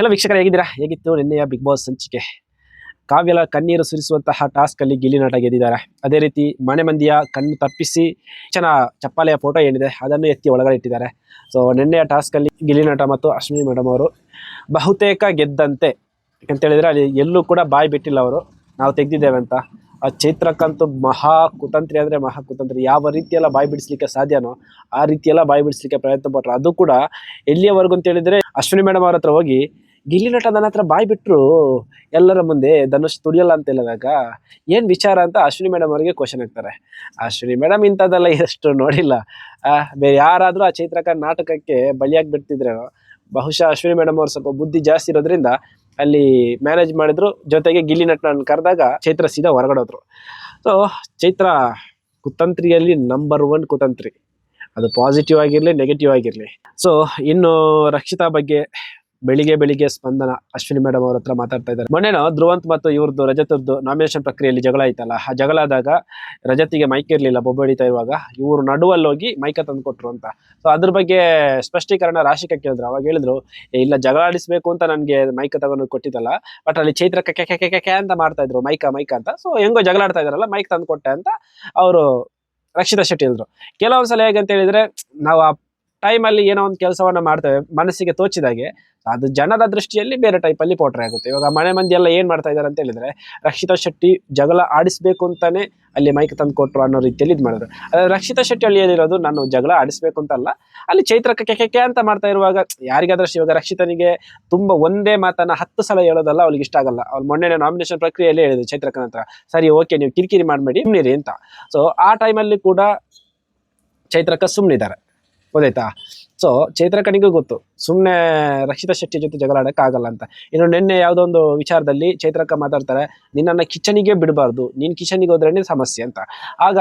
Hello ವೀಕ್ಷಕರ, ಹೇಗಿದ್ದೀರಾ? ಹೇಗಿತ್ತು ನಿನ್ನೆಯ ಬಿಗ್ ಬಾಸ್ ಸಂಚಿಕೆ? ಕಾವ್ಯಲ ಕಣ್ಣೀರು ಸುರಿಸುವಂತಹ ಟಾಸ್ಕ್ ಅಲ್ಲಿ ಗಿಲ್ಲಿ ನಾಟ ಗೆದ್ದಿದ್ದಾರೆ. ಅದೇ ರೀತಿ ಮನೆ ಮಂದಿಯ ಕಣ್ಣು ತಪ್ಪಿಸಿ ಚೆನ್ನ ಚಪ್ಪಾಲೆಯ ಫೋಟೋ ಏನಿದೆ, ಅದನ್ನು ಎತ್ತಿ ಒಳಗಡೆ ಇಟ್ಟಿದ್ದಾರೆ. ಸೊ ನಿನ್ನೆಯ ಟಾಸ್ಕ್ ಅಲ್ಲಿ ಗಿಲ್ಲಿ ನಾಟ ಮತ್ತು ಅಶ್ವಿನಿ ಮೇಡಮ್ ಅವರು ಬಹುತೇಕ ಗೆದ್ದಂತೆ ಅಂತ ಅಲ್ಲಿ ಎಲ್ಲೂ ಕೂಡ ಬಾಯಿ ಬಿಟ್ಟಿಲ್ಲ ಅವರು. ನಾವು ತೆಗ್ದಿದ್ದೇವೆ ಅಂತ. ಆ ಚೈತ್ರಕ್ಕಂತೂ ಮಹಾ ಕುತಂತ್ರಿ ಅಂದ್ರೆ ಮಹಾ ಕುತಂತ್ರಿ. ಯಾವ ರೀತಿಯೆಲ್ಲ ಬಾಯಿ ಬಿಡಿಸ್ಲಿಕ್ಕೆ ಸಾಧ್ಯನೋ ಆ ರೀತಿಯೆಲ್ಲ ಬಾಯಿ ಬಿಡಿಸ್ಲಿಕ್ಕೆ ಪ್ರಯತ್ನ ಪಟ್ರು. ಅದು ಕೂಡ ಎಲ್ಲಿಯವರೆಗೂ ಅಂತ ಹೇಳಿದ್ರೆ ಅಶ್ವಿನಿ ಮೇಡಮ್ ಅವರ ಹತ್ರ ಹೋಗಿ ಗಿಲ್ಲಿ ನಟ ನನ್ನ ಹತ್ರ ಬಾಯಿ ಬಿಟ್ರು, ಎಲ್ಲರ ಮುಂದೆ ಧನುಷ್ ತುಡಿಯಲ್ಲ ಅಂತ ಹೇಳಿದಾಗ, ಏನು ವಿಚಾರ ಅಂತ ಅಶ್ವಿನಿ ಮೇಡಮ್ ಅವರಿಗೆ ಕ್ವಶನ್ ಹಾಕ್ತಾರೆ. ಅಶ್ವಿನಿ ಮೇಡಮ್ ಇಂಥದ್ದೆಲ್ಲ ಎಷ್ಟು ನೋಡಿಲ್ಲ. ಬೇರೆ ಯಾರಾದರೂ ಆ ಚೈತ್ರಕ ನಾಟಕಕ್ಕೆ ಬಲಿಯಾಗಿ ಬಿಡ್ತಿದ್ರೇನೋ ಬಹುಶಃ ಅಶ್ವಿನಿ ಮೇಡಮ್ ಅವ್ರು ಸ್ವಲ್ಪ ಬುದ್ಧಿ ಜಾಸ್ತಿ ಇರೋದ್ರಿಂದ ಅಲ್ಲಿ ಮ್ಯಾನೇಜ್ ಮಾಡಿದ್ರು, ಜೊತೆಗೆ ಗಿಲ್ಲಿ ನಟನ ಕರೆದಾಗ ಚೈತ್ರ ಸೀದಾ ಹೊರಗಡೆ ಹೋದ್ರು. ಸೊ ಚೈತ್ರ ಕುತಂತ್ರಿಯಲ್ಲಿ ನಂಬರ್ ಒನ್ ಕುತಂತ್ರಿ. ಅದು ಪಾಸಿಟಿವ್ ಆಗಿರಲಿ ನೆಗೆಟಿವ್ ಆಗಿರಲಿ. ಸೊ ಇನ್ನು ರಕ್ಷಿತಾ ಬಗ್ಗೆ ಬೆಳಿಗ್ಗೆ ಬೆಳಿಗ್ಗೆ ಸ್ಪಂದನ ಅಶ್ವಿನಿ ಮೇಡಮ್ ಅವ್ರ ಹತ್ರ ಮಾತಾಡ್ತಾ ಇದ್ದಾರೆ. ಮೊನ್ನೆನೋ ಧ್ರುವಂತ್ ಮತ್ತು ಇವ್ರದ್ದು ರಜತದ್ದು ನಾಮಿನೇಷನ್ ಪ್ರಕ್ರಿಯೆಯಲ್ಲಿ ಜಗಳ ಆಯ್ತಲ್ಲ ಆ ಜಗಳ ಆದಾಗ ರಜತಿಗೆ ಮೈಕ್ ಇರಲಿಲ್ಲ ಬೊಬ್ಬ ಹಿಡಿತಾ ಇರುವಾಗ. ಇವರು ನಡುವಲ್ಲಿ ಹೋಗಿ ಮೈಕ ತಂದು ಕೊಟ್ರು ಅಂತ. ಸೊ ಅದ್ರ ಬಗ್ಗೆ ಸ್ಪಷ್ಟೀಕರಣ ರಾಶಿಕ ಕೇಳಿದ್ರು. ಅವಾಗ ಹೇಳಿದ್ರು "ಏ, ಇಲ್ಲ ಜಗಳ ಆಡಿಸ್ಬೇಕು ಅಂತ ನನಗೆ ಮೈಕ ತಗೊಂಡು ಕೊಟ್ಟಿದ್ದಲ್ಲ ಬಟ್ ಅಲ್ಲಿ ಚೈತ್ರ ಕೆ ಕೆ ಕೆ ಅಂತ ಮಾಡ್ತಾ ಇದ್ರು ಮೈಕ ಮೈಕ ಅಂತ. ಸೊ ಹೆಂಗೋ ಜಗಳ ಆಡ್ತಾ ಇದಾರಲ್ಲ ಮೈಕ್ ತಂದು ಕೊಟ್ಟೆ ಅಂತ ಅವರು ರಕ್ಷಿತಾ ಶೆಟ್ಟಿ ಹೇಳಿದ್ರು. ಕೆಲವೊಂದ್ಸಲ ಹೇಗಂತ ಹೇಳಿದ್ರೆ ನಾವು ಆ ಟೈಮಲ್ಲಿ ಏನೋ ಒಂದು ಕೆಲಸವನ್ನ ಮಾಡ್ತೇವೆ, ಮನಸ್ಸಿಗೆ ತೋಚಿದಾಗೆ ಅದು ಜನರ ದೃಷ್ಟಿಯಲ್ಲಿ ಬೇರೆ ಟೈಪಲ್ಲಿ ಪೋಟ್ರೆ ಆಗುತ್ತೆ. ಇವಾಗ ಮನೆ ಮಂದಿ ಎಲ್ಲ ಏನ್ ಮಾಡ್ತಾ ಇದ್ದಾರೆ ಅಂತ ಹೇಳಿದ್ರೆ, ರಕ್ಷಿತಾ ಶೆಟ್ಟಿ ಜಗಳ ಆಡಿಸ್ಬೇಕು ಅಂತಾನೆ ಅಲ್ಲಿ ಮೈಕ್ ತಂದು ಕೊಟ್ಟರು ಅನ್ನೋ ರೀತಿಯಲ್ಲಿ ಇದು ಮಾಡಿದ್ರು. ರಕ್ಷಿತಾ ಶೆಟ್ಟಿ ಅಲ್ಲಿ ಏನಿರೋದು, ನಾನು ಜಗಳ ಆಡಿಸ್ಬೇಕು ಅಂತಲ್ಲ, ಅಲ್ಲಿ ಚೈತ್ರ ಕೆ ಕೆ ಕೆ ಅಂತ ಮಾಡ್ತಾ ಇರುವಾಗ, ಯಾರಿಗಾದ್ರೂ ಇವಾಗ ರಕ್ಷಿತನಿಗೆ ತುಂಬಾ ಒಂದೇ ಮಾತನ್ನ ಹತ್ತು ಸಲ ಹೇಳೋದಲ್ಲ ಅವ್ಳಿಗೆ ಇಷ್ಟ ಆಗಲ್ಲ. ಅವ್ಳು ಮೊನ್ನೆ ನಾಮಿನೇಷನ್ ಪ್ರಕ್ರಿಯೆಯಲ್ಲಿ ಹೇಳಿದ್ರು ಚೈತ್ರಕ್ಕನ ಹತ್ರ ಸರಿ ಓಕೆ ನೀವು ಕಿರಿಕಿರಿ ಮಾಡಬೇಡಿ ಸುಮ್ಮನಿರಿ ಅಂತ. ಸೊ ಆ ಟೈಮಲ್ಲಿ ಕೂಡ ಚೈತ್ರಕ್ಕ ಸುಮ್ಮನಿದ್ದಾರೆ ಗೊತ್ತಾಯ್ತಾ? ಸೊ ಚೈತ್ರಕ್ಕನಿಗೂ ಗೊತ್ತು. ಸುಮ್ಮನೆ ರಕ್ಷಿತಾ ಶೆಟ್ಟಿ ಜೊತೆ ಜಗಳ ಆಡಕ್ಕೆ ಆಗಲ್ಲ ಅಂತ. ಇನ್ನು ನಿನ್ನೆ ಯಾವುದೋ ಒಂದು ವಿಚಾರದಲ್ಲಿ ಚೈತ್ರಕ್ಕ ಮಾತಾಡ್ತಾರೆ, ನಿನ್ನನ್ನು ಕಿಚನಿಗೆ ಬಿಡಬಾರ್ದು, ನೀನು ಕಿಚನಿಗೆ ಹೋದ್ರೇನೆ ಸಮಸ್ಯೆ ಅಂತ. ಆಗ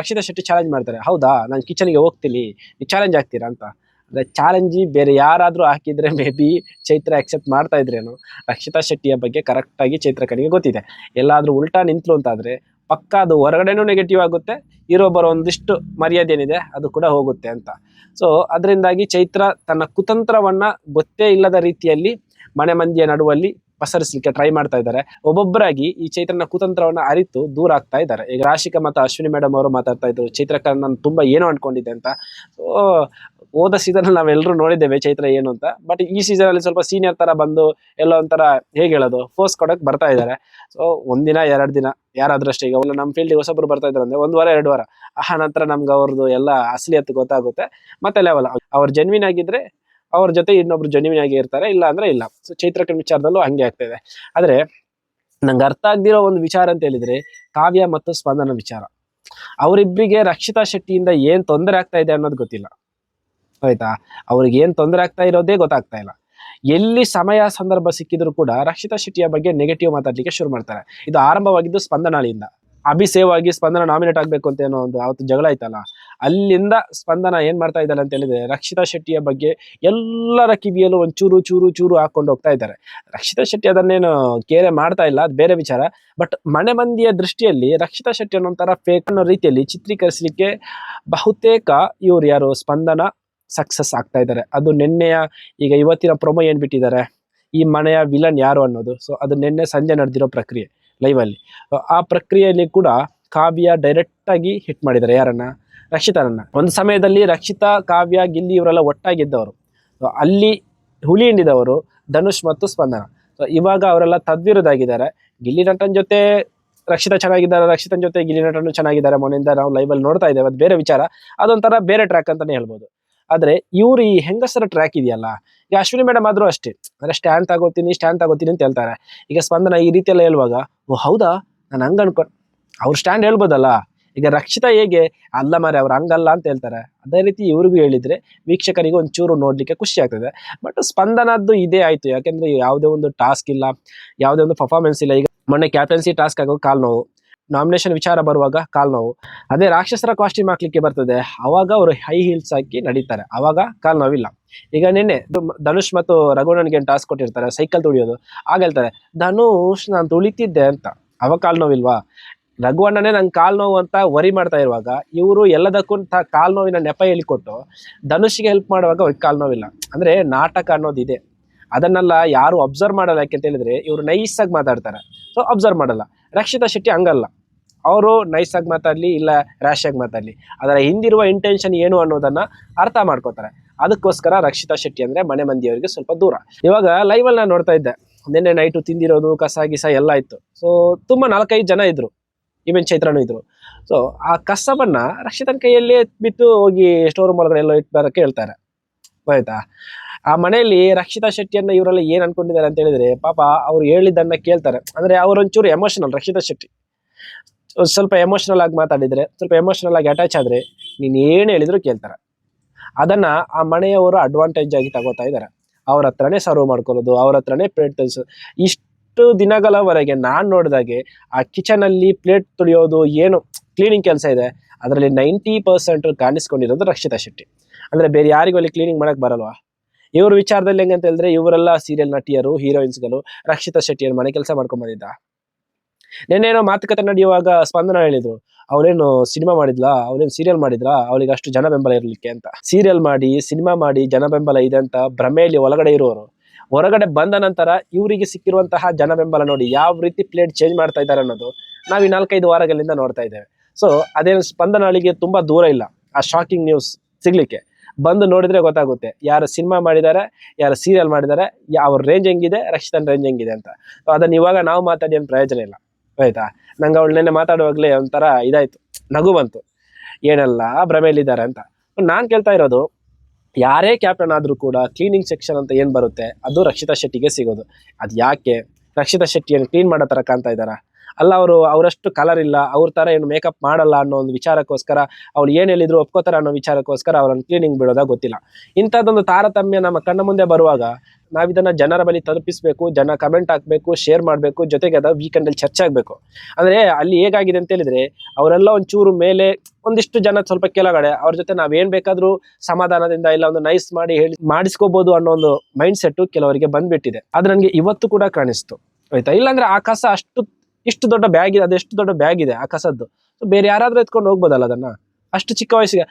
ರಕ್ಷಿತಾ ಶೆಟ್ಟಿ ಚಾಲೆಂಜ್ ಮಾಡ್ತಾರೆ, ಹೌದಾ? ನಾನು ಕಿಚನಿಗೆ ಹೋಗ್ತೀನಿ ನೀವು ಚಾಲೆಂಜ್ ಆಗ್ತೀರಾ ಅಂತ. ಅಂದರೆ ಚಾಲೆಂಜಿ ಬೇರೆ ಯಾರಾದರೂ ಹಾಕಿದ್ರೆ ಮೇ ಬಿ ಚೈತ್ರ ಅಕ್ಸೆಪ್ಟ್ ಮಾಡ್ತಾ ಇದ್ರೇನು. ರಕ್ಷಿತಾ ಶೆಟ್ಟಿಯ ಬಗ್ಗೆ ಕರೆಕ್ಟಾಗಿ ಚೈತ್ರಕ್ಕನಿಗೆ ಗೊತ್ತಿದೆ. ಎಲ್ಲಾದರೂ ಉಲ್ಟಾ ನಿಂತು ಅಂತಾದರೆ ಪಕ್ಕ ಅದು ಹೊರಗಡೆನೂ ನೆಗೆಟಿವ್ ಆಗುತ್ತೆ ಇರೋ ಬರೋ ಒಂದಿಷ್ಟು ಮರ್ಯಾದೆ ಏನಿದೆ ಅದು ಕೂಡ ಹೋಗುತ್ತೆ ಅಂತ. ಸೊ ಅದರಿಂದಾಗಿ ಚೈತ್ರ ತನ್ನ ಕುತಂತ್ರವನ್ನ ಗೊತ್ತೇ ಇಲ್ಲದ ರೀತಿಯಲ್ಲಿ ಮನೆ ಮಂದಿಯ ನಡುವಲ್ಲಿ ಪಸರಿಸಲಿಕ್ಕೆ ಟ್ರೈ ಮಾಡ್ತಾ ಇದ್ದಾರೆ. ಒಬ್ಬೊಬ್ಬರಾಗಿ ಈ ಚೈತ್ರನ ಕುತಂತ್ರವನ್ನ ಅರಿತು ದೂರ ಆಗ್ತಾ ಇದ್ದಾರೆ. ಈಗ ರಾಶಿಕಾ ಮತ್ತು ಅಶ್ವಿನಿ ಮೇಡಮ್ ಅವರು ಮಾತಾಡ್ತಾ ಇದ್ರು ಚೈತ್ರಕ್ಕ ನಾನು ತುಂಬಾ ಏನೋ ಅನ್ಕೊಂಡಿದ್ದೆ ಅಂತ. ಸೊ ಹೋದ ಸೀಸನ್ ನಾವೆಲ್ಲರೂ ನೋಡಿದ್ದೇವೆ ಚೈತ್ರ ಏನು ಅಂತ. ಬಟ್ ಈ ಸೀಸನ್ ಅಲ್ಲಿ ಸ್ವಲ್ಪ ಸೀನಿಯರ್ ತರ ಬಂದು ಎಲ್ಲೋ ಒಂಥರ ಹೇಗೆ ಹೇಳೋದು ಫೋರ್ಸ್ ಕೊಡಕ್ ಬರ್ತಾ ಇದ್ದಾರೆ. ಸೊ ಒಂದಿನ ಎರಡು ದಿನ ಯಾರಾದ್ರೂ ಅಷ್ಟೇ ಈಗ ನಮ್ಮ ಫೀಲ್ಡಿಗೆ ಹೊಸಬ್ರು ಬರ್ತಾ ಇದ್ದಾರೆ ಅಂದ್ರೆ ಒಂದು ವಾರ, ಎರಡು ವಾರ. ಆ ನಂತರ ನಮ್ಗೆ ಅವ್ರದ್ದು ಎಲ್ಲ ಅಸಲಿಯತ್ತು ಗೊತ್ತಾಗುತ್ತೆ. ಮತ್ತೆ ಲೆವೆಲ್ ಅವ್ರು ಜೆನ್ವಿನ್ ಆಗಿದ್ರೆ ಅವ್ರ ಜೊತೆ ಇನ್ನೊಬ್ರು ಜನಿವಿನಾಗಿ ಇರ್ತಾರೆ, ಇಲ್ಲ ಅಂದ್ರೆ ಇಲ್ಲ. ಸೊ ವಿಚಾರದಲ್ಲೂ ಹಂಗೆ ಆಗ್ತಾ ಇದೆ. ಆದ್ರೆ, ನಂಗೆ ಅರ್ಥ ಆಗ್ದಿರೋ ಒಂದು ವಿಚಾರ ಅಂತ ಹೇಳಿದ್ರೆ, ಕಾವ್ಯ ಮತ್ತು ಸ್ಪಂದನ ವಿಚಾರ. ಅವರಿಬ್ಬರಿಗೆ ರಕ್ಷಿತಾ ಶೆಟ್ಟಿಯಿಂದ ಏನ್ ತೊಂದರೆ ಆಗ್ತಾ ಇದೆ ಅನ್ನೋದು ಗೊತ್ತಿಲ್ಲ. ಆಯ್ತಾ? ಅವ್ರಿಗೆ ಏನ್ ತೊಂದರೆ ಆಗ್ತಾ ಇರೋದೇ ಗೊತ್ತಾಗ್ತಾ ಇಲ್ಲ. ಎಲ್ಲಿ ಸಮಯ ಸಂದರ್ಭ ಸಿಕ್ಕಿದ್ರು ಕೂಡ ರಕ್ಷಿತಾ ಶೆಟ್ಟಿಯ ಬಗ್ಗೆ ನೆಗೆಟಿವ್ ಮಾತಾಡ್ಲಿಕ್ಕೆ ಶುರು ಮಾಡ್ತಾರೆ. ಇದು ಆರಂಭವಾಗಿದ್ದು ಸ್ಪಂದನಾಳಿಯಿಂದ. ಅಭಿ ಆಗಿ ಸ್ಪಂದನ ನಾಮಿನೇಟ್ ಆಗ್ಬೇಕು ಅಂತ ಏನೋ ಒಂದು, ಅವತ್ತು ಜಗಳ ಆಯ್ತಲ್ಲ. ಅಲ್ಲಿಂದ ಸ್ಪಂದನ ಏನ್ ಮಾಡ್ತಾ ಇದ್ದಾರೆ ಅಂತ ಹೇಳಿದ್ರೆ ರಕ್ಷಿತಾ ಶೆಟ್ಟಿಯ ಬಗ್ಗೆ ಎಲ್ಲರ ಕಿವಿಯಲ್ಲೂ ಒಂದು ಚೂರು ಚೂರು ಚೂರು ಹಾಕೊಂಡು ಹೋಗ್ತಾ ಇದ್ದಾರೆ. ರಕ್ಷಿತಾ ಶೆಟ್ಟಿ ಅದನ್ನೇನು ಕೇರೆ ಮಾಡ್ತಾ ಇಲ್ಲ ಅದು ಬೇರೆ ವಿಚಾರ. ಬಟ್ ಮನೆ ಮಂದಿಯ ದೃಷ್ಟಿಯಲ್ಲಿ ರಕ್ಷಿತಾ ಶೆಟ್ಟಿ ಅನ್ನೋ ಫೇಕ್ ಅನ್ನೋ ರೀತಿಯಲ್ಲಿ ಚಿತ್ರೀಕರಿಸಲಿಕ್ಕೆ ಬಹುತೇಕ ಇವ್ರು ಯಾರು ಸ್ಪಂದನ ಸಕ್ಸಸ್ ಆಗ್ತಾ ಇದ್ದಾರೆ. ಅದು ನಿನ್ನೆಯ ಈಗ ಇವತ್ತಿನ ಪ್ರೊಮೋ ಏನ್ ಬಿಟ್ಟಿದ್ದಾರೆ? ಈ ಮನೆಯ ವಿಲನ್ ಯಾರು ಅನ್ನೋದು. ಸೊ ಅದು ನಿನ್ನೆ ಸಂಜೆ ನಡೆದಿರೋ ಪ್ರಕ್ರಿಯೆ ಲೈವ್ ಅಲ್ಲಿ. So, ಆ ಪ್ರಕ್ರಿಯೆಯಲ್ಲಿ ಕೂಡ ಕಾವ್ಯ ಡೈರೆಕ್ಟ್ ಆಗಿ ಹಿಟ್ ಮಾಡಿದ್ದಾರೆ. ಯಾರನ್ನ? ರಕ್ಷಿತಾರನ್ನ. ಒಂದು ಸಮಯದಲ್ಲಿ ರಕ್ಷಿತಾ, ಕಾವ್ಯ, ಗಿಲ್ಲಿ ಇವರೆಲ್ಲ ಒಟ್ಟಾಗಿದ್ದವರು. ಅಲ್ಲಿ ಹುಲಿ ಹಿಂಡಿದವರು ಧನುಷ್ ಮತ್ತು ಸ್ಪಂದನ. ಸೊ ಇವಾಗ ಅವರೆಲ್ಲ ತದ್ವಿರುದಾಗಿದ್ದಾರೆ ಗಿಲ್ಲಿ ನಟನ್ ಜೊತೆ ರಕ್ಷಿತಾ ಚೆನ್ನಾಗಿದ್ದಾರೆ, ರಕ್ಷಿತನ ಜೊತೆ ಗಿಲ್ಲಿ ನಟನು ಚೆನ್ನಾಗಿದ್ದಾರೆ. ಮೊನ್ನೆಯಿಂದ ನಾವು ಅಲ್ಲಿ ನೋಡ್ತಾ ಇದ್ದೇವೆ. ಅದು ಬೇರೆ ವಿಚಾರ. ಅದೊಂಥರ ಬೇರೆ ಟ್ರ್ಯಾಕ್ ಅಂತಾನೆ ಹೇಳ್ಬೋದು. ಆದ್ರೆ, ಇವ್ರು ಈ ಹೆಂಗಸರ ಟ್ರ್ಯಾಕ್ ಇದೆಯಲ್ಲ? ಈಗ ಅಶ್ವಿನಿ ಮೇಡಮ್ ಆದ್ರೂ ಅಷ್ಟೇ. ಅಂದ್ರೆ ಸ್ಟ್ಯಾಂಡ್ ತಗೋತೀನಿ ಸ್ಟ್ಯಾಂಡ್ ತಗೋತೀನಿ ಅಂತ ಹೇಳ್ತಾರೆ. ಈಗ ಸ್ಪಂದನ ಈ ರೀತಿಯೆಲ್ಲ ಹೇಳುವಾಗ, ಓ ಹೌದಾ? ನಾನು ಹಂಗ ಅನ್ಕೊಂಡು ಅವ್ರು ಸ್ಟ್ಯಾಂಡ್ ಹೇಳ್ಬೋದಲ್ಲ? ಈಗ ರಕ್ಷಿತಾ ಹೇಗೆ? ಅಲ್ಲ ಮಾರೆ, ಅವ್ರು ಹಂಗಲ್ಲ ಅಂತ ಹೇಳ್ತಾರೆ. ಅದೇ ರೀತಿ ಇವ್ರಿಗೂ ಹೇಳಿದ್ರೆ ವೀಕ್ಷಕರಿಗೆ ಒಂಚೂರು ನೋಡ್ಲಿಕ್ಕೆ ಖುಷಿ ಆಗ್ತದೆ. ಬಟ್ ಸ್ಪಂದನದ್ದು ಇದೇ ಆಯ್ತು. ಯಾಕೆಂದರೆ ಯಾವುದೇ ಒಂದು ಟಾಸ್ಕ್ ಇಲ್ಲ, ಯಾವುದೇ ಒಂದು ಪರ್ಫಾರ್ಮೆನ್ಸ್ ಇಲ್ಲ. ಈಗ ಮೊನ್ನೆ ಕ್ಯಾಪ್ಟನ್ಸಿ ಟಾಸ್ಕ್ ಆಗೋ ಕಾಲ್ ನೋವು. ನಾಮಿನೇಷನ್ ವಿಚಾರ ಬರುವಾಗ ಕಾಲ್ ನೋವು. ಅದೇ ರಾಕ್ಷಸರ ಕಾಸ್ಟ್ಯೂಮ್ ಹಾಕ್ಲಿಕ್ಕೆ ಬರ್ತದೆ. ಅವಾಗ ಅವರು ಹೈ ಹೀಲ್ಸ್ ಹಾಕಿ ನಡೀತಾರೆ. ಅವಾಗ ಕಾಲ್ ನೋವಿಲ್ಲ. ಈಗ ನಿನ್ನೆ ಧನುಷ್ ಮತ್ತು ರಘುವಣ್ಣನಿಗೆ ಟಾಸ್ಕ್ ಕೊಟ್ಟಿರ್ತಾರೆ. ಸೈಕಲ್ ತುಳಿಯೋದು. ಆಗ ಹೇಳ್ತಾರೆ, ಧನುಷ್, ನಾನು ತುಳಿತಿದ್ದೆ ಅಂತ. ಅವಾಗ ಕಾಲ್ ನೋವಿಲ್ವಾ? ರಘುವಣ್ಣನೇ ನಂಗೆ ಕಾಲ್ ನೋವು ಅಂತ ವರಿ ಮಾಡ್ತಾ ಇರುವಾಗ, ಇವರು ಎಲ್ಲದಕ್ಕೂ ಕಾಲ್ ನೋವಿನ ನೆಪ ಹೇಳಿಕೊಟ್ಟು ಧನುಷ್ಗೆ ಹೆಲ್ಪ್ ಮಾಡುವಾಗ ಅವ್ರಿಗೆ ಕಾಲ್ ನೋವಿಲ್ಲ. ಅಂದ್ರೆ ನಾಟಕ ಅನ್ನೋದು ಇದೆ ಅದನ್ನೆಲ್ಲ ಯಾರು ಅಬ್ಸರ್ವ್ ಮಾಡಲ್ಲ ಯಾಕೆ ಅಂತ ಹೇಳಿದ್ರೆ, ಇವರು ನೈಸ್ ಆಗಿ ಮಾತಾಡ್ತಾರೆ. ಸೊ ಅಬ್ಸರ್ವ್ ಮಾಡಲ್ಲ. ರಕ್ಷಿತಾ ಶೆಟ್ಟಿ ಹಂಗಲ್ಲ. ಅವರು ನೈಸ್ ಆಗಿ ಮಾತಾಡ್ಲಿ, ಇಲ್ಲ ರ್ಯಾಶ್ ಆಗಿ ಮಾತಾಡ್ಲಿ. ಅದರ ಹಿಂದಿರುವ ಇಂಟೆನ್ಷನ್ ಏನು ಅನ್ನೋದನ್ನ ಅರ್ಥ ಮಾಡ್ಕೋತಾರೆ. ಅದಕ್ಕೋಸ್ಕರ ರಕ್ಷಿತಾ ಶೆಟ್ಟಿ ಅಂದ್ರೆ ಮನೆ ಮಂದಿಯವರಿಗೆ ಸ್ವಲ್ಪ ದೂರ. ಇವಾಗ ಲೈವ್ ಅಲ್ಲಿ ನಾನು ನೋಡ್ತಾ ಇದ್ದೆ. ನಿನ್ನೆ ನೈಟು ತಿಂದಿರೋದು, ಕಸ, ಗಿಸ ಎಲ್ಲ ಇತ್ತು. ಸೊ ತುಂಬಾ ನಾಲ್ಕೈದು ಜನ ಇದ್ರು. ಈವನ್ ಚೈತ್ರನೂ ಇದ್ರು. ಸೊ ಆ ಕಸವನ್ನ ರಕ್ಷಿತನ ಕೈಯಲ್ಲಿ ಬಿತ್ತು ಹೋಗಿ ಸ್ಟೋರ್ ರೂಮ್ ಒಳಗಡೆ ಎಲ್ಲ ಇಟ್ಟು ಬರಕ್ಕೆ ಹೇಳ್ತಾರೆ. ಆಯ್ತಾ? ಆ ಮನೆಯಲ್ಲಿ ರಕ್ಷಿತಾ ಶೆಟ್ಟಿಯನ್ನ ಇವರೆಲ್ಲ ಏನ್ ಅನ್ಕೊಂಡಿದ್ದಾರೆ ಅಂತ ಹೇಳಿದ್ರೆ, ಪಾಪ ಅವ್ರು ಹೇಳಿದ್ದನ್ನ ಕೇಳ್ತಾರೆ. ಅಂದ್ರೆ ಅವ್ರೊಂಚೂರು ಎಮೋಷನಲ್ ರಕ್ಷಿತಾ ಶೆಟ್ಟಿ. ಸ್ವಲ್ಪ ಎಮೋಷನಲ್ ಆಗಿ ಮಾತಾಡಿದ್ರೆ, ಸ್ವಲ್ಪ ಎಮೋಷನಲ್ ಆಗಿ ಅಟ್ಯಾಚ್ ಆದ್ರೆ ನೀನ್ ಏನ್ ಹೇಳಿದ್ರು ಕೇಳ್ತಾರೆ. ಅದನ್ನ ಆ ಮನೆಯವರು ಅಡ್ವಾಂಟೇಜ್ ಆಗಿ ತಗೋತಾ ಇದ್ದಾರೆ. ಅವ್ರ ಹತ್ರನೇ ಸರ್ವ್ ಮಾಡ್ಕೊಳ್ಳೋದು, ಅವ್ರ ಹತ್ರನೇ ಪ್ಲೇಟ್ ಇಷ್ಟು ದಿನಗಳವರೆಗೆ ನಾನ್ ನೋಡಿದಾಗೆ ಆ ಕಿಚನ್ ಅಲ್ಲಿ ಪ್ಲೇಟ್ ತುಳಿಯೋದು ಏನು ಕ್ಲೀನಿಂಗ್ ಕೆಲಸ ಇದೆ, ಅದರಲ್ಲಿ ನೈಂಟಿ ಪರ್ಸೆಂಟ್ ಕಾಣಿಸ್ಕೊಂಡಿರೋದು ರಕ್ಷಿತಾ ಶೆಟ್ಟಿ. ಅಂದ್ರೆ ಬೇರೆ ಯಾರಿಗೂ ಅಲ್ಲಿ ಕ್ಲೀನಿಂಗ್ ಮಾಡಕ್ ಬರಲ್ವಾ? ಇವ್ರ ವಿಚಾರದಲ್ಲಿ ಹೆಂಗಂತ ಹೇಳಿದ್ರೆ ಇವರೆಲ್ಲ ಸೀರಿಯಲ್ ನಟಿಯರು ಹೀರೋಯಿನ್ಸ್ಗಳು ರಕ್ಷಿತಾ ಶೆಟ್ಟಿಯರ್ ಮನೆ ಕೆಲಸ ಮಾಡ್ಕೊಂಡ್ ಬಂದಿದ್ದ. ನೆನ್ನೇನೋ ಮಾತುಕತೆ ನಡೆಯುವಾಗ ಸ್ಪಂದನ ಹೇಳಿದ್ರು ಅವಳೇನು ಸಿನಿಮಾ ಮಾಡಿದ್ಲಾ? ಅವಳೇನು ಸೀರಿಯಲ್ ಮಾಡಿದ್ರಾ? ಅವಳಿಗೆ ಅಷ್ಟು ಜನ ಬೆಂಬಲ ಇರಲಿಕ್ಕೆ ಅಂತ. ಸೀರಿಯಲ್ ಮಾಡಿ ಸಿನಿಮಾ ಮಾಡಿ ಜನ ಬೆಂಬಲ ಇದೆ ಅಂತ ಭ್ರಮೆಯಲ್ಲಿ ಒಳಗಡೆ ಇರುವವರು ಹೊರಗಡೆ ಬಂದ ನಂತರ ಇವರಿಗೆ ಸಿಕ್ಕಿರುವಂತಹ ಜನ ಬೆಂಬಲ ನೋಡಿ ಯಾವ ರೀತಿ ಪ್ಲೇಟ್ ಚೇಂಜ್ ಮಾಡ್ತಾ ಇದ್ದಾರೆ ಅನ್ನೋದು ನಾವು ಈ ನಾಲ್ಕೈದು ವಾರಗಳಿಂದ ನೋಡ್ತಾ ಇದ್ದೇವೆ. ಸೊ ಅದೇನು ಸ್ಪಂದನಳಿಗೆ ತುಂಬಾ ದೂರ ಇಲ್ಲ. ಆ ಶಾಕಿಂಗ್ ನ್ಯೂಸ್ ಸಿಗ್ಲಿಕ್ಕೆ. ಬಂದು ನೋಡಿದ್ರೆ ಗೊತ್ತಾಗುತ್ತೆ. ಯಾರು ಸಿನಿಮಾ ಮಾಡಿದ್ದಾರೆ ಯಾರು ಸೀರಿಯಲ್ ಮಾಡಿದ್ದಾರೆ ಯಾವ ರೇಂಜ್ ಹೆಂಗಿದೆ, ರಕ್ಷಿತನ್ ರೇಂಜ್ ಹೆಂಗಿದೆ ಅಂತ. ಸೊ ಅದನ್ನ ಇವಾಗ ನಾವು ಮಾತಾಡಿ ಏನು ಪ್ರಯೋಜನ ಇಲ್ಲ. ಆಯ್ತಾ? ನಂಗೆ ಅವಳು ನೆನ್ನೆ ಮಾತಾಡುವಾಗಲೇ ಒಂಥರ ಇದಾಯ್ತು. ನಗು ಬಂತು. ಏನೆಲ್ಲ ಭ್ರಮೆಯಲ್ಲಿದ್ದಾರೆ ಅಂತ. ನಾನು ಕೇಳ್ತಾ ಇರೋದು ಯಾರೇ ಕ್ಯಾಪ್ಟನ್ ಆದರೂ ಕೂಡ ಕ್ಲೀನಿಂಗ್ ಸೆಕ್ಷನ್ ಅಂತ ಏನು ಬರುತ್ತೆ? ಅದು ರಕ್ಷಿತಾ ಶೆಟ್ಟಿಗೆ ಸಿಗೋದು. ಅದು ಯಾಕೆ ರಕ್ಷಿತಾ ಶೆಟ್ಟಿಯನ್ನು ಕ್ಲೀನ್ ಮಾಡೋ ಥರ ಕಾಣ್ತಾ ಇದ್ದಾರಾ? ಅಲ್ಲ, ಅವರು ಅವರಷ್ಟು ಕಲರ್ ಇಲ್ಲ, ಅವ್ರ ತರ ಏನು ಮೇಕಪ್ ಮಾಡಲ್ಲ ಅನ್ನೋ ಒಂದು ವಿಚಾರಕ್ಕೋಸ್ಕರ ಅವ್ರು ಏನು ಹೇಳಿದ್ರು ಒಪ್ಕೋತಾರ ಅನ್ನೋ ವಿಚಾರಕ್ಕೋಸ್ಕರ ಅವ್ರನ್ನ ಕ್ಲೀನಿಂಗ್ ಬಿಡೋದ ಗೊತ್ತಿಲ್ಲ. ಇಂಥದ್ದೊಂದು ತಾರತಮ್ಯ ನಮ್ಮ ಕಣ್ಣ ಮುಂದೆ ಬರುವಾಗ ನಾವಿದನ್ನ ಜನರ ಬಳಿ ತಲುಪಿಸ್ಬೇಕು, ಜನ ಕಮೆಂಟ್ ಹಾಕ್ಬೇಕು ಶೇರ್ ಮಾಡಬೇಕು, ಜೊತೆಗೆ ಅದು ವೀಕೆಂಡ್ ಅಲ್ಲಿ ಚರ್ಚೆ ಆಗಬೇಕು. ಅಂದ್ರೆ ಅಲ್ಲಿ ಹೇಗಾಗಿದೆ ಅಂತ ಹೇಳಿದ್ರೆ, ಅವರೆಲ್ಲ ಒಂಚೂರು ಮೇಲೆ ಒಂದಿಷ್ಟು ಜನ ಸ್ವಲ್ಪ ಕೆಳಗಡೆ ಅವ್ರ ಜೊತೆ ನಾವೇನು ಬೇಕಾದರೂ ಸಮಾಧಾನದಿಂದ ಇಲ್ಲ ಒಂದು ನೈಸ್ ಮಾಡಿ ಹೇಳಿ ಮಾಡಿಸ್ಕೋಬಹುದು ಅನ್ನೋ ಒಂದು ಮೈಂಡ್ ಸೆಟ್ ಕೆಲವರಿಗೆ ಬಂದ್ಬಿಟ್ಟಿದೆ. ಅದು ನನಗೆ ಇವತ್ತು ಕೂಡ ಕಾಣಿಸ್ತು. ಆಯ್ತಾ? ಇಲ್ಲಾಂದ್ರೆ ಆ ಕಸ ಅಷ್ಟು ಇಷ್ಟು ದೊಡ್ಡ ಬ್ಯಾಗ್ ಇದೆ, ಅದೆಷ್ಟು ದೊಡ್ಡ ಬ್ಯಾಗ್ ಇದೆ ಆ ಕಸದ್ದು? ಬೇರೆ ಯಾರಾದ್ರೂ ಎತ್ಕೊಂಡು ಹೋಗ್ಬೋದಲ್ಲ ಅದನ್ನ? ಅಷ್ಟು ಚಿಕ್ಕ ವಯಸ್ಸಿಗೆ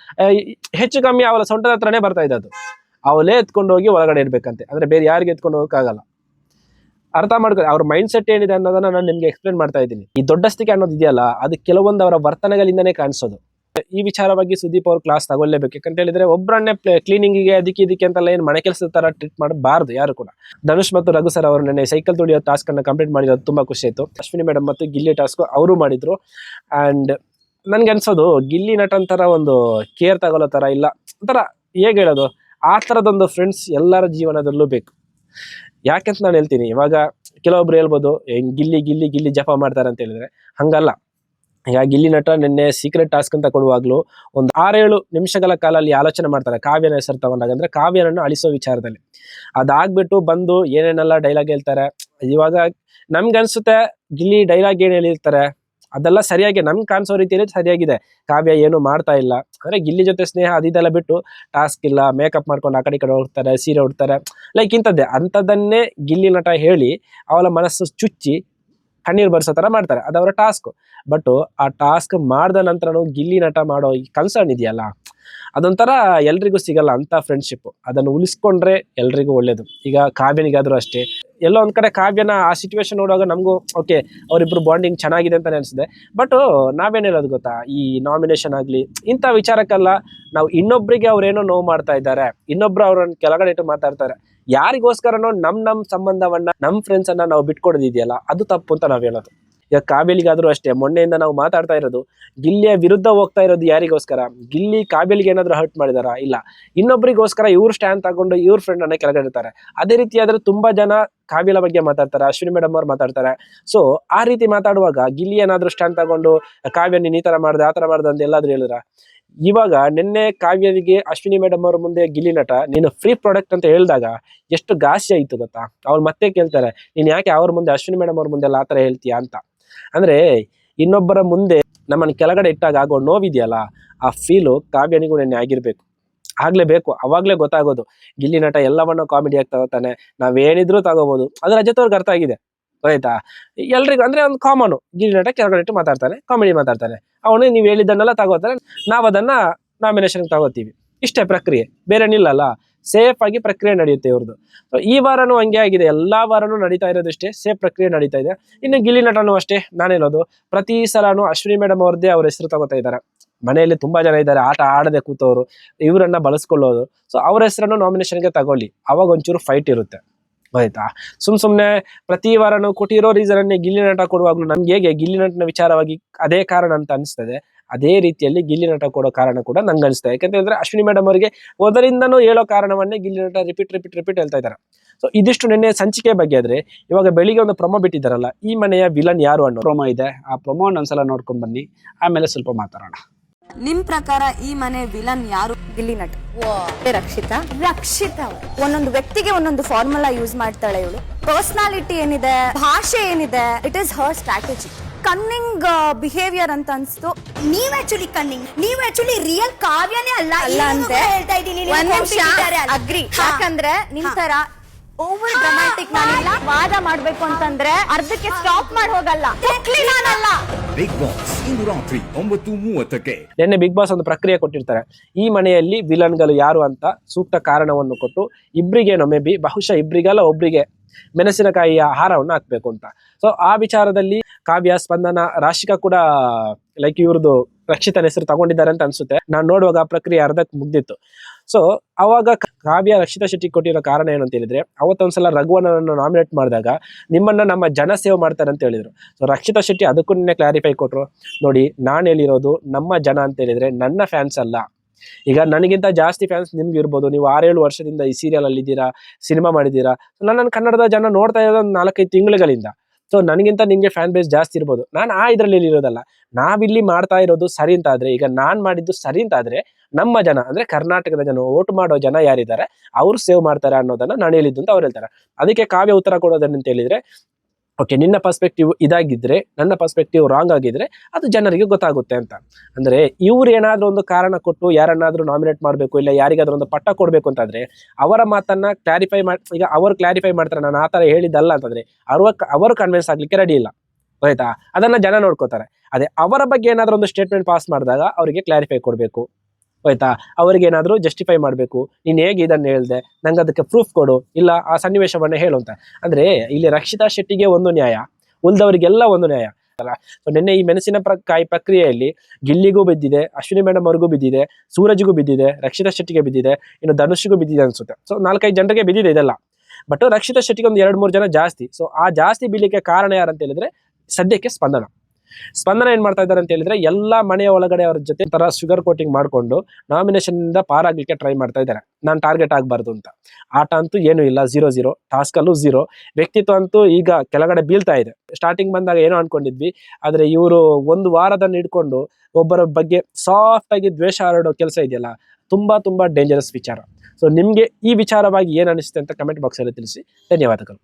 ಹೆಚ್ಚು ಕಮ್ಮಿ ಅವಳ ಸೊಂಟದ ಹತ್ರನೇ ಬರ್ತಾ ಇದೆ ಅದು ಅವಳೇ ಎತ್ಕೊಂಡು ಹೋಗಿ ಒಳಗಡೆ ಇಡ್ಬೇಕಂತೆ ಅಂದ್ರೆ ಬೇರೆ ಯಾರಿಗೆ ಎತ್ಕೊಂಡು ಹೋಗಕ್ಕಾಗಲ್ಲ. ಅರ್ಥ ಮಾಡ್ಕೊಳ್ಳಿ ಅವ್ರ ಮೈಂಡ್ ಸೆಟ್ ಏನಿದೆ ಅನ್ನೋದನ್ನ ನಾನು ನಿಮ್ಗೆ ಎಕ್ಸ್ಪ್ಲೇನ್ ಮಾಡ್ತಾ ಇದ್ದೀನಿ. ಈ ದೊಡ್ಡಸ್ತಿಕೆ ಅನ್ನೋದು ಇದೆಯಲ್ಲ, ಅದು ಕೆಲವೊಂದು ಅವರ ವರ್ತನೆಗಳಿಂದನೇ ಕಾಣಿಸೋದು. ಈ ವಿಚಾರವಾಗಿ ಸುದೀಪ್ ಅವ್ರು ಕ್ಲಾಸ್ ತಗೊಳ್ಳೇಬೇಕು. ಯಾಕಂತ ಹೇಳಿದ್ರೆ ಒಬ್ಬರನ್ನೇ ಕ್ಲೀನಿಂಗಿಗೆ ಅದಕ್ಕೆ ಇದಕ್ಕೆ ಅಂತೆಲ್ಲ ಏನು ಮನೆ ಕೆಲಸದ ತರ ಟ್ರೀಟ್ ಮಾಡಬಾರ್ದು ಯಾರು ಕೂಡ. ಧನುಷ್ ಮತ್ತು ರಘು ಸರ್ ಅವರು ನೆನೆ ಸೈಕಲ್ ತುಳಿಯೋ ಟಾಸ್ಕ್ ಅನ್ನ ಕಂಪ್ಲೀಟ್ ಮಾಡಿರೋದು ತುಂಬಾ ಖುಷಿ ಆಯ್ತು. ಅಶ್ವಿನಿ ಮೇಡಮ್ ಮತ್ತು ಗಿಲ್ಲಿ ಟಾಸ್ಕ್ ಅವರು ಮಾಡಿದ್ರು. ಅಂಡ್ ನನ್ಗೆ ಅನ್ಸೋದು ಗಿಲ್ಲಿ ನಟನ್ ತರ ಒಂದು ಕೇರ್ ತಗೊಳ್ಳೋ ತರ ಇಲ್ಲ. ಒಂಥರ ಹೇಗೆ ಹೇಳೋದು ಆ ಥರದೊಂದು ಫ್ರೆಂಡ್ಸ್ ಎಲ್ಲರ ಜೀವನದಲ್ಲೂ ಬೇಕು. ಯಾಕೆಂತ ನಾನು ಹೇಳ್ತೀನಿ ಇವಾಗ ಕೆಲವೊಬ್ರು ಹೇಳ್ಬೋದು "ಏ, ಗಿಲ್ಲಿ ಗಿಲ್ಲಿ ಗಿಲ್ಲಿ ಜಪ ಮಾಡ್ತಾರೆ ಅಂತ ಹೇಳಿದ್ರೆ ಹಂಗಲ್ಲ. ಈಗ ಗಿಲ್ಲಿ ನಟ ನಿನ್ನೆ ಸೀಕ್ರೆಟ್ ಟಾಸ್ಕ್ ಅಂತ ಕೊಡುವಾಗಲೂ ಒಂದು ಆರೇಳು ನಿಮಿಷಗಳ ಕಾಲ ಅಲ್ಲಿ ಆಲೋಚನೆ ಮಾಡ್ತಾರೆ ಕಾವ್ಯನ ಹೆಸರು ತಗೊಂಡಾಗ. ಅಂದ್ರೆ ಕಾವ್ಯನನ್ನು ಅಳಿಸೋ ವಿಚಾರದಲ್ಲಿ. ಅದಾಗ್ಬಿಟ್ಟು ಬಂದು ಏನೇನೆಲ್ಲ ಡೈಲಾಗ್ ಹೇಳ್ತಾರೆ. ಇವಾಗ ನಮ್ಗನ್ಸುತ್ತೆ ಗಿಲ್ಲಿ ಡೈಲಾಗ್ ಏನು ಹೇಳಿರ್ತಾರೆ? ಅದೆಲ್ಲ ಸರಿಯಾಗಿ ನಮ್ಗೆ ಕಾಣಿಸೋ ರೀತಿಯಲ್ಲಿ ಸರಿಯಾಗಿದೆ. ಕಾವ್ಯ ಏನು ಮಾಡ್ತಾ ಇಲ್ಲ. ಅಂದ್ರೆ ಗಿಲ್ಲಿ ಜೊತೆ ಸ್ನೇಹ ಅದಿದೆಲ್ಲ ಬಿಟ್ಟು ಟಾಸ್ಕ್ ಇಲ್ಲ. ಮೇಕಪ್ ಮಾಡ್ಕೊಂಡು ಆ ಕಡೆ ಕಡೆ ಹೋಗ್ತಾರೆ ಸೀರೆ ಉಡ್ತಾರೆ. ಲೈಕ್ ಇಂಥದ್ದೇ. ಅಂಥದ್ದನ್ನೇ ಗಿಲ್ಲಿ ನಟ ಹೇಳಿ ಅವಳ ಮನಸ್ಸು ಚುಚ್ಚಿ ಕಣ್ಣೀರು ಬರ್ಸೋ ಥರ ಮಾಡ್ತಾರೆ. ಅವರ ಟಾಸ್ಕ್ ಬಟ್ ಆ ಟಾಸ್ಕ್ ಮಾಡಿದ ನಂತರನು ಗಿಲ್ಲಿ ನಟ ಮಾಡೋ ಈ ಕನ್ಸರ್ನ್ ಇದೆಯಲ್ಲ? ಅದೊಂಥರ ಎಲ್ರಿಗೂ ಸಿಗಲ್ಲ ಅಂತ ಫ್ರೆಂಡ್ಶಿಪ್ ಅದನ್ನು ಉಳಿಸ್ಕೊಂಡ್ರೆ ಎಲ್ರಿಗೂ ಒಳ್ಳೇದು. ಈಗ ಕಾವ್ಯನಿಗಾದ್ರೂ ಅಷ್ಟೇ. ಎಲ್ಲೋ ಒಂದ್ ಕಡೆ ಕಾವ್ಯನ ಆ ಸಿಚುವೇಶನ್ ನೋಡುವಾಗ ನಮಗೂ ಓಕೆ ಅವರಿಬ್ರು ಬಾಂಡಿಂಗ್ ಚೆನ್ನಾಗಿದೆ ಅಂತ ಅನಿಸಿದೆ ಬಟ್ ನಾವೇನಿರೋದು ಗೊತ್ತಾ? ಈ ನಾಮಿನೇಷನ್ ಆಗ್ಲಿ, ಇಂಥ ವಿಚಾರಕ್ಕೆಲ್ಲ ನಾವು ಇನ್ನೊಬ್ಬರಿಗೆ ಅವ್ರೇನೋ ನೋವು ಮಾಡ್ತಾ ಇದ್ದಾರೆ. ಇನ್ನೊಬ್ರು ಅವ್ರನ್ನ ಕೆಳಗಡೆ ಇಟ್ಟು ಮಾತಾಡ್ತಾರೆ. ಯಾರಿಗೋಸ್ಕರನೋ ನಮ್ ನಮ್ ಸಂಬಂಧವನ್ನ, ನಮ್ ಫ್ರೆಂಡ್ಸ್ ಅನ್ನ ನಾವು ಬಿಟ್ಕೊಡೋದಿದೆಯಲ್ಲ, ಅದು ತಪ್ಪು ಅಂತ ನಾವ್ ಹೇಳೋದು. ಈಗ ಕಾವೇಲಿಗಾದ್ರೂ ಅಷ್ಟೇ, ಮೊನ್ನೆಯಿಂದ ನಾವು ಮಾತಾಡ್ತಾ ಇರೋದು, ಗಿಲ್ಲಿಯ ವಿರುದ್ಧ ಹೋಗ್ತಾ ಇರೋದು ಯಾರಿಗೋಸ್ಕರ? ಗಿಲ್ಲಿ ಕಾಬೇಲಿಗೆ ಏನಾದ್ರು ಹರ್ಟ್ ಮಾಡಿದಾರ? ಇಲ್ಲ. ಇನ್ನೊಬ್ಬರಿಗೋಸ್ಕರ ಇವ್ರು ಸ್ಟ್ಯಾಂಡ್ ತಗೊಂಡು ಇವ್ರ ಫ್ರೆಂಡ್ ಅನ್ನ ಕೆಳಗಡೆ ಅದೇ ರೀತಿ ಆದ್ರೆ ತುಂಬಾ ಜನ ಕಾವ್ಯಲ ಬಗ್ಗೆ ಮಾತಾಡ್ತಾರೆ, ಅಶ್ವಿನಿ ಮೇಡಮ್ ಅವ್ರು ಮಾತಾಡ್ತಾರೆ. ಸೊ ಆ ರೀತಿ ಮಾತಾಡುವಾಗ ಗಿಲ್ಲಿ ಏನಾದ್ರು ಸ್ಟ್ಯಾಂಡ್ ತಗೊಂಡು ಕಾವ್ಯ ನೀನ್ ಈ ತರ ಮಾಡ್ದೆ, ಆ ತರ ಮಾಡ್ದೆ ಅಂತ ಎಲ್ಲಾದ್ರೂ ಹೇಳಿದ್ರ? ಇವಾಗ ನಿನ್ನೆ ಕಾವ್ಯನಿಗೆ ಅಶ್ವಿನಿ ಮೇಡಮ್ ಅವ್ರ ಮುಂದೆ ಗಿಲ್ಲಿ ನಟ, ನೀನು ಫ್ರೀ ಪ್ರಾಡಕ್ಟ್ ಅಂತ ಹೇಳಿದಾಗ ಎಷ್ಟು ಗಾಸಿ ಆಯ್ತು ಗೊತ್ತಾ? ಅವ್ರು ಮತ್ತೆ ಕೇಳ್ತಾರೆ, ನೀನು ಯಾಕೆ ಅವ್ರ ಮುಂದೆ ಅಶ್ವಿನಿ ಮೇಡಮ್ ಅವ್ರ ಮುಂದೆ ಆ ಥರ ಹೇಳ್ತೀಯಾ ಅಂತ. ಅಂದ್ರೆ ಇನ್ನೊಬ್ಬರ ಮುಂದೆ ನಮ್ಮನ್ನ ಕೆಳಗಡೆ ಇಟ್ಟಾಗ ಆಗೋ ನೋವಿದೆಯಲ್ಲ, ಆ ಫೀಲು ಕಾವ್ಯನಿಗೂ ನಿನ್ನೆ ಆಗಿರ್ಬೇಕು. ಆಗ್ಲೇಬೇಕು ಅವಾಗ್ಲೇ ಗೊತ್ತಾಗೋದು. ಗಿಲ್ಲಿ ನಟ ಎಲ್ಲವನ್ನೂ ಕಾಮಿಡಿಯಾಗಿ ತಗೋತಾನೆ ನಾವೇನಿದ್ರು ತಗೋಬಹುದು ಅದ್ರ ಜೊತೆ ಅವ್ರಿಗೆ ಅರ್ಥ ಆಗಿದೆ. ಆಯ್ತಾ? ಎಲ್ರಿಗೂ ಅಂದ್ರೆ ಒಂದು ಕಾಮನ್ ಗಿಲ್ಲಿ ನಟ ಕೆಳಗಡೆ ಇಟ್ಟು ಮಾತಾಡ್ತಾನೆ ಕಾಮಿಡಿ ಮಾತಾಡ್ತಾನೆ. ಅವನು ನೀವು ಹೇಳಿದ್ದನ್ನೆಲ್ಲ ತಗೋತಾರೆ, ನಾವು ಅದನ್ನ ನಾಮಿನೇಷನ್ ತಗೋತೀವಿ. ಇಷ್ಟೇ ಪ್ರಕ್ರಿಯೆ, ಬೇರೆ ನಿಲ್ಲಲ್ಲ ಸೇಫ್ ಆಗಿ ಪ್ರಕ್ರಿಯೆ ನಡೆಯುತ್ತೆ ಇವ್ರದ್ದು ಈ ವಾರನೂ ಹಂಗೆ ಆಗಿದೆ, ಎಲ್ಲಾ ವಾರನೂ ನಡೀತಾ ಇರೋದಷ್ಟೇ ಸೇಫ್ ಪ್ರಕ್ರಿಯೆ ನಡೀತಾ ಇದೆ. ಇನ್ನು ಗಿಲಿ ನಟನು ಅಷ್ಟೇ, ನಾನು ಹೇಳೋದು. ಪ್ರತಿ ಸಲನೂ ಅಶ್ವಿನಿ ಮೇಡಮ್ ಅವ್ರದ್ದೇ ಅವ್ರ ಹೆಸರು ತಗೋತಾ ಇದ್ದಾರೆ. ಮನೆಯಲ್ಲಿ ತುಂಬಾ ಜನ ಇದ್ದಾರೆ, ಆಟ ಆಡದೆ ಕೂತವರು, ಇವರನ್ನ ಬಳಸ್ಕೊಳ್ಳೋದು. ಸೊ ಅವ್ರ ಹೆಸರನ್ನು ನಾಮಿನೇಷನ್ಗೆ ತಗೊಳ್ಳಿ. ಅವಾಗ ಒಂಚೂರು ಫೈಟ್ ಇರುತ್ತೆ. ಆಯ್ತಾ? ಸುಮ್ ಸುಮ್ನೆ ಪ್ರತಿ ವಾರನೂ ಕೊಟ್ಟಿರೋ ರೀಸನ್ ಅನ್ನೇ ಗಿಲ್ಲಿ ನಟ ಕೊಡುವಾಗ್ಲೂ ನಮ್ಗೆ ಹೇಗೆ ಗಿಲ್ಲಿ ನಟನ ವಿಚಾರವಾಗಿ ಅದೇ ಕಾರಣ ಅಂತ ಅನಿಸ್ತದೆ, ಅದೇ ರೀತಿಯಲ್ಲಿ ಗಿಲ್ಲಿ ನಟ ಕೊಡೋ ಕಾರಣ ಕೂಡ ನಂಗೆ ಅನಿಸ್ತದೆ ಯಾಕಂತ ಹೇಳಿದ್ರೆ ಅಶ್ವಿನಿ ಮೇಡಮ್ ಅವರಿಗೆ ಮೊದಲಿಂದನೂ ಹೇಳೋ ಕಾರಣವನ್ನೇ ಗಿಲ್ಲಿ ನಟ ರಿಪೀಟ್ ರಿಪೀಟ್ ರಿಪೀಟ್ ಹೇಳ್ತಾ ಇದ್ದಾರೆ. ಸೊ ಇದಿಷ್ಟು ನಿನ್ನೆ ಸಂಚಿಕೆ ಬಗ್ಗೆ ಆದ್ರೆ, ಇವಾಗ ಬೆಳಿಗ್ಗೆ ಒಂದು ಪ್ರೊಮೋ ಬಿಟ್ಟಿದ್ದಾರಲ್ಲ, ಈ ಮನೆಯ ವಿಲನ್ ಯಾರು ಅನ್ನೋ ಪ್ರೊಮೋ ಇದೆ. ಆ ಪ್ರೊಮೋ ಒಂದ್ಸಲ ನೋಡ್ಕೊಂಡ್ ಬನ್ನಿ. ಆಮೇಲೆ ಸ್ವಲ್ಪ ಮಾತಾಡೋಣ. ನಿಮ್ ಪ್ರಕಾರ ಈ ಮನೆ ವಿಲನ್ ಯಾರು? ಗಿಲ್ಲಿ ನಟ. ರಕ್ಷಿತಾ? ರಕ್ಷಿತಾ? ಒಂದೊಂದು ವ್ಯಕ್ತಿಗೆ ಒಂದೊಂದು ಫಾರ್ಮುಲಾ ಯೂಸ್ ಮಾಡ್ತಾಳೆ ಇವಳು. ಪರ್ಸನಾಲಿಟಿ ಏನಿದೆ ಭಾಷೆ ಏನಿದೆ it is her strategy cunning behaviour ಅಂತ ಅನ್ಸ್ತು. ನೀವ್ ಆಕ್ಚುಲಿ ಕನ್ನಿಂಗ್ ನೀವ್ ಆಕ್ಚುಲಿ ರಿಯಲ್ ಕಾವ್ಯನೇ ಅಲ್ಲ. ಅಲ್ಲ ಅಂತ. ಹೇಳ್ತಾ ಇದ್ದೀನಿ. ನೀವು ಒಂದ್ ನಿಮಿಷ. ಅಗ್ರಿ. ಯಾಕಂದ್ರೆ ನಿಮ್ ತರ ಓವರ್ ಡ್ರಾಮ್ಯಾಟಿಕ್ ನಾನಿಲ್ಲ ವಾದ ಮಾಡ್ಬೇಕು ಅಂತಂದ್ರೆ ಅರ್ಧಕ್ಕೆ ಸ್ಟಾಪ್ ಮಾಡಿ ಹೋಗಲ್ಲ. ನಾನಲ್ಲ. ಬಿಗ್ ಬಾಸ್ ಇಂದು ರಾತ್ರಿ ಒಂಬತ್ತು ಮೂವತ್ತಕ್ಕೆ. ನಿನ್ನೆ ಬಿಗ್ ಬಾಸ್ ಒಂದು ಪ್ರಕ್ರಿಯೆ ಕೊಟ್ಟಿರ್ತಾರೆ. ಈ ಮನೆಯಲ್ಲಿ ವಿಲನ್ಗಳು ಯಾರು ಅಂತ ಸೂಕ್ತ ಕಾರಣವನ್ನು ಕೊಟ್ಟು ಇಬ್ರಿಗೆ ಮೇ ಬಿ ಬಹುಶಃ ಇಬ್ರಿಗಲ್ಲ ಒಬ್ರಿಗೆ ಮೆಣಸಿನಕಾಯಿಯ ಆಹಾರವನ್ನು ಹಾಕ್ಬೇಕು ಅಂತ. ಸೊ ಆ ವಿಚಾರದಲ್ಲಿ ಕಾವ್ಯ ಸ್ಪಂದನ ರಾಶಿಕಾ ಕೂಡ ಲೈಕ್ ಇವ್ರದ್ದು ರಕ್ಷಿತನ ಹೆಸರು ತಗೊಂಡಿದ್ದಾರೆ ಅಂತ ಅನ್ಸುತ್ತೆ. ನಾನು ನೋಡುವಾಗ ಆ ಪ್ರಕ್ರಿಯೆ ಅರ್ಧಕ್ಕೆ ಮುಗ್ದಿತ್ತು. ಸೊ ಅವಾಗ ಕಾವ್ಯ ರಕ್ಷಿತಾ ಶೆಟ್ಟಿ ಕೊಟ್ಟಿರೋ ಕಾರಣ ಏನು ಅಂತ ಹೇಳಿದ್ರೆ, ಅವತ್ತೊಂದ್ಸಲ ರಘುವನನ್ನು ನಾಮಿನೇಟ್ ಮಾಡಿದಾಗ ನಿಮ್ಮನ್ನ ನಮ್ಮ ಜನ ಸೇವ್ ಮಾಡ್ತಾರೆ ಅಂತ ಹೇಳಿದ್ರು. ಸೊ ರಕ್ಷಿತಾ ಶೆಟ್ಟಿ ಅದಕ್ಕೂ ನಿನ್ನೆ ಕ್ಲಾರಿಫೈ ಕೊಟ್ರು. ನೋಡಿ, ನಾನು ಹೇಳಿರೋದು ನಮ್ಮ ಜನ ಅಂತ ಹೇಳಿದ್ರೆ ನನ್ನ ಫ್ಯಾನ್ಸ್ ಅಲ್ಲ. ಈಗ ನನಗಿಂತ ಜಾಸ್ತಿ ಫ್ಯಾನ್ಸ್ ನಿಮ್ಗೆ ಇರ್ಬೋದು. ನೀವು ಆರೇಳು ವರ್ಷದಿಂದ ಈ ಸೀರಿಯಲ್ ಅಲ್ಲಿ ಇದ್ದೀರಾ ಸಿನಿಮಾ ಮಾಡಿದ್ದೀರಾ ನನ್ನನ್ನು ಕನ್ನಡದ ಜನ ನೋಡ್ತಾ ಇರೋದು ನಾಲ್ಕೈದು ತಿಂಗಳುಗಳಿಂದ ಸೊ ನನಗಿಂತ ನಿಮಗೆ ಫ್ಯಾನ್ ಬೇಸ್ ಜಾಸ್ತಿ ಇರ್ಬೋದು. ನಾನು ಆ ಇದರಲ್ಲಿ ಇರೋದಲ್ಲ. ನಾವಿಲ್ಲಿ ಮಾಡ್ತಾ ಇರೋದು ಸರಿ ಅಂತ ಈಗ ನಾನು ಮಾಡಿದ್ದು ಸರಿ ಅಂತ ನಮ್ಮ ಜನ, ಅಂದ್ರೆ ಕರ್ನಾಟಕದ ಜನ, ಓಟ್ ಮಾಡೋ ಜನ ಯಾರಿದ್ದಾರೆ, ಅವ್ರು ಸೇವ್ ಮಾಡ್ತಾರೆ ಅನ್ನೋದನ್ನ ನಾನು ಹೇಳಿದ್ದು ಅಂತ ಅವ್ರು ಹೇಳ್ತಾರೆ. ಅದಕ್ಕೆ ಕಾವ್ಯ ಉತ್ತರ ಕೊಡೋದೇನಂತ ಹೇಳಿದ್ರೆ ಓಕೆ ನಿನ್ನ ಪರ್ಸ್ಪೆಕ್ಟಿವ್ ಇದಾಗಿದ್ರೆ, ನನ್ನ ಪರ್ಸ್ಪೆಕ್ಟಿವ್ ರಾಂಗ್ ಆಗಿದ್ರೆ, ಅದು ಜನರಿಗೆ ಗೊತ್ತಾಗುತ್ತೆ ಅಂತ. ಅಂದ್ರೆ ಇವ್ರು ಏನಾದ್ರೂ ಒಂದು ಕಾರಣ ಕೊಟ್ಟು ಯಾರನ್ನಾದ್ರೂ ನಾಮಿನೇಟ್ ಮಾಡಬೇಕು, ಇಲ್ಲ ಯಾರಿಗಾದ್ರೂ ಒಂದು ಪಟ್ಟ ಕೊಡಬೇಕು ಅಂತಂದ್ರೆ, ಅವರ ಮಾತನ್ನ ಕ್ಲಾರಿಫೈ ಮಾಡಿ ಈಗ ಅವರು ಕ್ಲಾರಿಫೈ ಮಾಡ್ತಾರೆ, ನಾನು ಆ ಥರ ಹೇಳಿದ್ದಲ್ಲ ಅಂತಂದ್ರೆ ಅವರು ಅವರು ಕನ್ವಿನ್ಸ್ ಆಗ್ಲಿಕ್ಕೆ ರೆಡಿ ಇಲ್ಲ. ಆಯ್ತಾ ಅದನ್ನ ಜನ ನೋಡ್ಕೋತಾರೆ. ಅದೇ ಅವರ ಬಗ್ಗೆ ಏನಾದ್ರೂ ಒಂದು ಸ್ಟೇಟ್ಮೆಂಟ್ ಪಾಸ್ ಮಾಡಿದಾಗ ಅವರಿಗೆ ಕ್ಲಾರಿಫೈ ಕೊಡಬೇಕು. ಆಯ್ತಾ? ಅವರಿಗೇನಾದರೂ ಜಸ್ಟಿಫೈ ಮಾಡಬೇಕು. ನೀನು ಹೇಗೆ ಇದನ್ನು ಹೇಳ್ದೆ? ನಂಗೆ ಅದಕ್ಕೆ ಪ್ರೂಫ್ ಕೊಡು. ಇಲ್ಲ, ಆ ಸನ್ನಿವೇಶವನ್ನ ಹೇಳು ಅಂತ. ಅಂದ್ರೆ ಇಲ್ಲಿ ರಕ್ಷಿತಾ ಶೆಟ್ಟಿಗೆ ಒಂದು ನ್ಯಾಯ, ಉಳಿದವರಿಗೆಲ್ಲ ಒಂದು ನ್ಯಾಯ. ಅಲ್ಲ ಸೊ ನಿನ್ನೆ ಈ ಮೆಣಸಿನ ಕಾಯಿ ಪ್ರಕ್ರಿಯೆಯಲ್ಲಿ ಗಿಲ್ಲಿಗೂ ಬಿದ್ದಿದೆ, ಅಶ್ವಿನಿ ಮೇಡಮ್ ಅವ್ರಿಗೂ ಬಿದ್ದಿದೆ, ಸೂರಜ್ಗೂ ಬಿದ್ದಿದೆ, ರಕ್ಷಿತಾ ಶೆಟ್ಟಿಗೆ ಬಿದ್ದಿದೆ, ಇನ್ನು ಧನುಷ್ಗೂ ಬಿದ್ದಿದೆ ಅನ್ಸುತ್ತೆ. ಸೊ ನಾಲ್ಕೈದು ಜನರಿಗೆ ಬಿದ್ದಿದೆ ಇದೆಲ್ಲ. ಬಟ್ ರಕ್ಷಿತಾ ಶೆಟ್ಟಿಗೆ ಒಂದು ಎರಡು ಮೂರು ಜನ ಜಾಸ್ತಿ. ಸೊ ಆ ಜಾಸ್ತಿ ಬೀಳಿಕೆ ಕಾರಣ ಯಾರಂತ ಹೇಳಿದ್ರೆ ಸದ್ಯಕ್ಕೆ ಸ್ಪಂದನ. ಸ್ಪಂದನ ಏನ್ ಮಾಡ್ತಾ ಇದ್ದಾರೆ ಅಂತ ಹೇಳಿದ್ರೆ, ಎಲ್ಲಾ ಮನೆಯ ಒಳಗಡೆ ಅವ್ರ ಜೊತೆ ತರ ಶುಗರ್ ಕೋಟಿಂಗ್ ಮಾಡ್ಕೊಂಡು ನಾಮಿನೇಷನ್ ಇಂದ ಪಾರಾಗ್ಲಿಕ್ಕೆ ಟ್ರೈ ಮಾಡ್ತಾ ಇದ್ದಾರೆ. ನಾನು ಟಾರ್ಗೆಟ್ ಆಗ್ಬಾರ್ದು ಅಂತ. ಆಟ ಅಂತೂ ಏನು ಇಲ್ಲ ಝೀರೋ ಝೀರೋ ಟಾಸ್ಕ್ ಅಲ್ಲೂ ಝೀರೋ ವ್ಯಕ್ತಿತ್ವ ಅಂತೂ ಈಗ ಕೆಳಗಡೆ ಬೀಳ್ತಾ ಇದೆ. ಸ್ಟಾರ್ಟಿಂಗ್ ಬಂದಾಗ ಏನೋ ಅನ್ಕೊಂಡಿದ್ವಿ, ಆದ್ರೆ ಇವರು ಒಂದು ವಾರದನ್ನ ಇಟ್ಕೊಂಡು ಒಬ್ಬರ ಬಗ್ಗೆ ಸಾಫ್ಟ್ ಆಗಿ ದ್ವೇಷ ಹರಡೋ ಕೆಲಸ ಇದೆಯಲ್ಲ, ತುಂಬಾ ತುಂಬಾ ಡೇಂಜರಸ್ ವಿಚಾರ. ಸೊ ನಿಮ್ಗೆ ಈ ವಿಚಾರವಾಗಿ ಏನು ಅನಿಸುತ್ತೆ ಅಂತ ಕಮೆಂಟ್ ಬಾಕ್ಸ್ ಅಲ್ಲಿ ತಿಳಿಸಿ. ಧನ್ಯವಾದಗಳು.